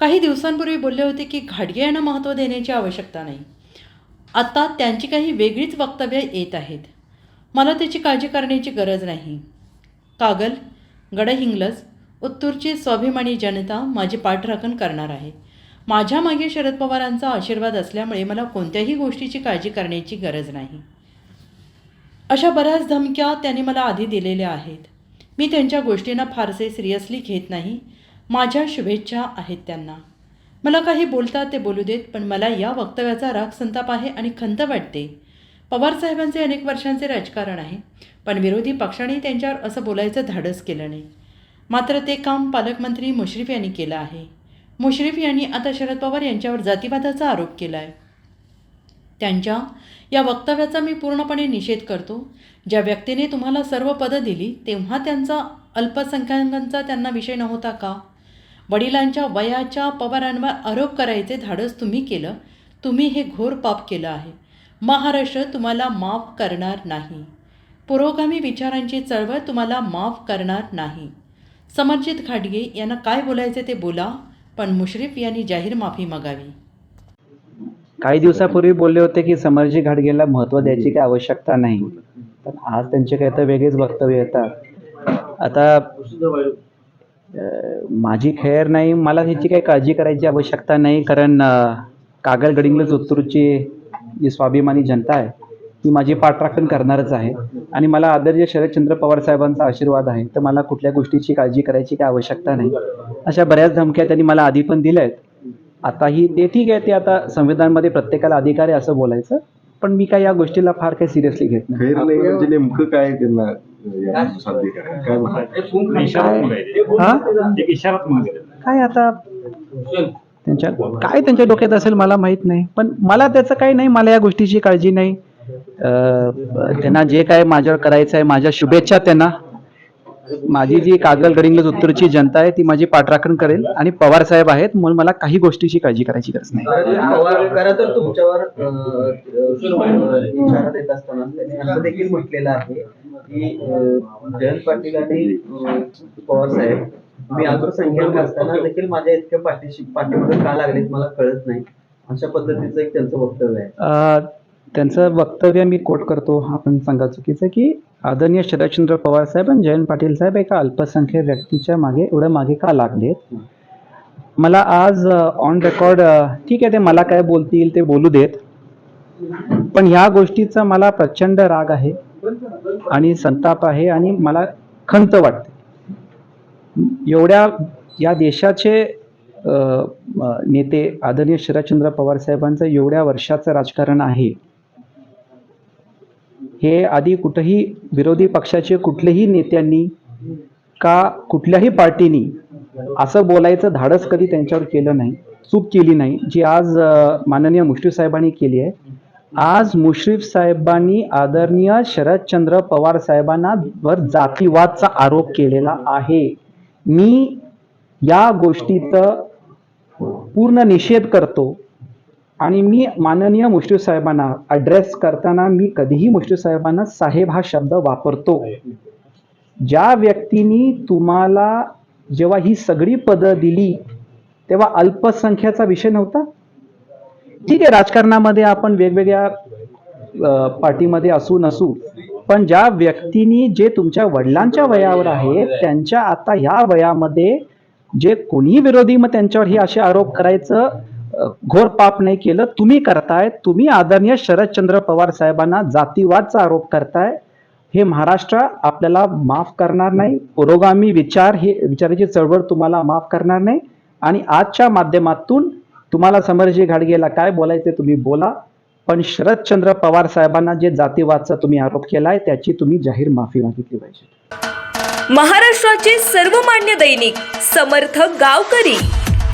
काही दिवसांपूर्वी बोलले होते की घाडगे यांना महत्त्व देण्याची आवश्यकता नाही. आता त्यांची काही वेगळीच वक्तव्य येत आहेत. मला त्याची काळजी करण्याची गरज नाही. कागल गडहिंग्लज उत्तूरची स्वाभिमानी जनता माझी पाठराखण करणार आहे. माझ्या मागे शरद पवारांचा आशीर्वाद असल्यामुळे मला कोणत्याही गोष्टीची काळजी करण्याची गरज नाही. अशा बऱ्याच धमक्या त्यांनी मला आधी दिलेल्या आहेत. मी त्यांच्या गोष्टींना फारसे सिरियसली घेत नाही. माझ्या शुभेच्छा आहेत त्यांना. मला काही बोलतात ते बोलू देत पण मला या वक्तव्याचा राग संताप आहे आणि खंत वाटते. पवारसाहेबांचे अनेक वर्षांचे राजकारण आहे पण विरोधी पक्षाने त्यांच्यावर असं बोलायचं धाडस केलं नाही. मात्र ते काम पालकमंत्री मुश्रीफ यांनी केलं आहे. मुश्रीफ यांनी आता शरद पवार यांच्यावर जातीवादाचा आरोप केला आहे त्यांच्या या वक्तव्याचा मी पूर्णपणे निषेध करतो. ज्या व्यक्तीने तुम्हाला सर्व पदं दिली तेव्हा त्यांचा अल्पसंख्याकांचा त्यांना विषय नव्हता का? वडिलांच्या वयाच्या पवारांवर आरोप करायचे धाडस तुम्ही केलं तुम्ही हे घोर पाप केलं आहे. महाराष्ट्र तुम्हाला माफ करणार नाही. पुरोगामी विचारांची चळवळ तुम्हाला माफ करणार नाही. समर्जित घाटगे यांना काय बोलायचे ते बोला पण मुश्रीफ यांनी जाहीर माफी मागावी. काही दिवसापूर्वी बोलले होते की समरजी घाटगेला महत्त्व द्यायची काही आवश्यकता नाही. पण आज त्यांचे काही तर वेगळेच वक्तव्य येतात. आता माझी खैर नाही मला ह्याची काही काळजी करायची आवश्यकता नाही कारण कागल गडिंगल उत्तूरची जी स्वाभिमानी जनता आहे ती माझी पाठराखण करणारच आहे. आणि मला आदरणीय शरदचंद्र पवार साहेबांचा आशीर्वाद आहे तर मला कुठल्या गोष्टीची काळजी करायची काही आवश्यकता नाही. अशा बऱ्याच धमक्या त्यांनी मला आधी पण दिल्या आहेत आताही ते ठीक आहे ते आता संविधानमध्ये प्रत्येकाला अधिकार आहे असं बोलायचं पण मी काय या गोष्टीला फार काही सिरियसली घेत नाही. म्हणजे नेमकं काय त्यांना? काय? आता? त्यांच्या काय त्यांच्या डोक्यात असेल मला माहीत नाही. पण मला त्याचं काही नाही. मला या गोष्टीची काळजी नाही. त्यांना जे काय माझ्यावर करायचं आहे माझ्या शुभेच्छा त्यांना. माझी जी कागल गडिंग्लज उत्तरची जनता आहे ती माझी पाठराखण करेल आणि पवार साहेब आहेत म्हणून मला काही गोष्टीची काळजी करायची गरज नाही. म्हटलेलं आहे की जयंत पाटील आणि पवार साहेब मी अल्पसंख्याक असताना देखील माझ्या इतक्या पाठीशी पाठीमागे का लागलेत मला कळत नाही. अशा पद्धतीचं एक त्यांचं वक्तव्य आहे. त्यांचं वक्तव्य मी कोट करतो आपण सांगा चुकीचं की आदरणीय शरदचंद्र पवार साहेब आणि जयंत पाटील साहेब एका अल्पसंख्याक व्यक्तीच्या मागे एवढ्या मागे का लागलेत? मला आज ऑन रेकॉर्ड ठीक आहे ते मला काय बोलतील ते बोलू देत. पण ह्या गोष्टीचा मला प्रचंड राग आहे आणि संताप आहे आणि मला खंत वाटते. एवढ्या या देशाचे नेते आदरणीय शरदचंद्र पवार साहेबांचं एवढ्या वर्षाचं राजकारण आहे. हे आधी कुठंही विरोधी पक्षाचे कुठलेही नेत्यांनी का कुठल्याही पार्टीनी असं बोलायचं धाडस कधी त्यांच्यावर केलं नाही चूक केली नाही जी आज माननीय मुश्रीफ साहेबांनी केली आहे. आज मुश्रीफ साहेबांनी आदरणीय शरदचंद्र पवार साहेबांना वर जातीवादचा आरोप केलेला आहे. मी या गोष्टीचं पूर्ण निषेध करतो. आणि मी माननीय मुश्रीफ साहेबांना ॲड्रेस करताना मी कधीही मुश्रीफ साहेबांना साहेब हा शब्द वापरतो. ज्या व्यक्तीनी तुम्हाला जेव्हा ही सगळी पदं दिली तेव्हा अल्पसंख्याचा विषय नव्हता? ठीक आहे राजकारणामध्ये आपण वेगवेगळ्या पार्टीमध्ये असू नसू पण ज्या व्यक्तींनी जे तुमच्या वडिलांच्या वयावर आहे त्यांच्या आता ह्या वयामध्ये जे कोणी विरोधी मग त्यांच्यावर हे असे आरोप करायचं घोर पाप नाही केलं तुम्ही करताय तुम्ही आदरणीय शरदचंद्र पवार साहेबांना जातीवादचा आरोप करताय हे महाराष्ट्र आपल्याला माफ करणार नाही पुरोगामी विचार हे विचाराची चळवळ तुम्हाला माफ करणार नाही आणि आजच्या माध्यमातून तुम्हाला समरजी घाडगेला काय बोलायचे तुम्ही बोला पण शरदचंद्र पवार साहेबांना जे जातीवादचा तुम्ही आरोप केलाय त्याची तुम्ही जाहीर माफी मागितली पाहिजे. महाराष्ट्राचे सर्वमान्य दैनिक समर्थक गावकरी.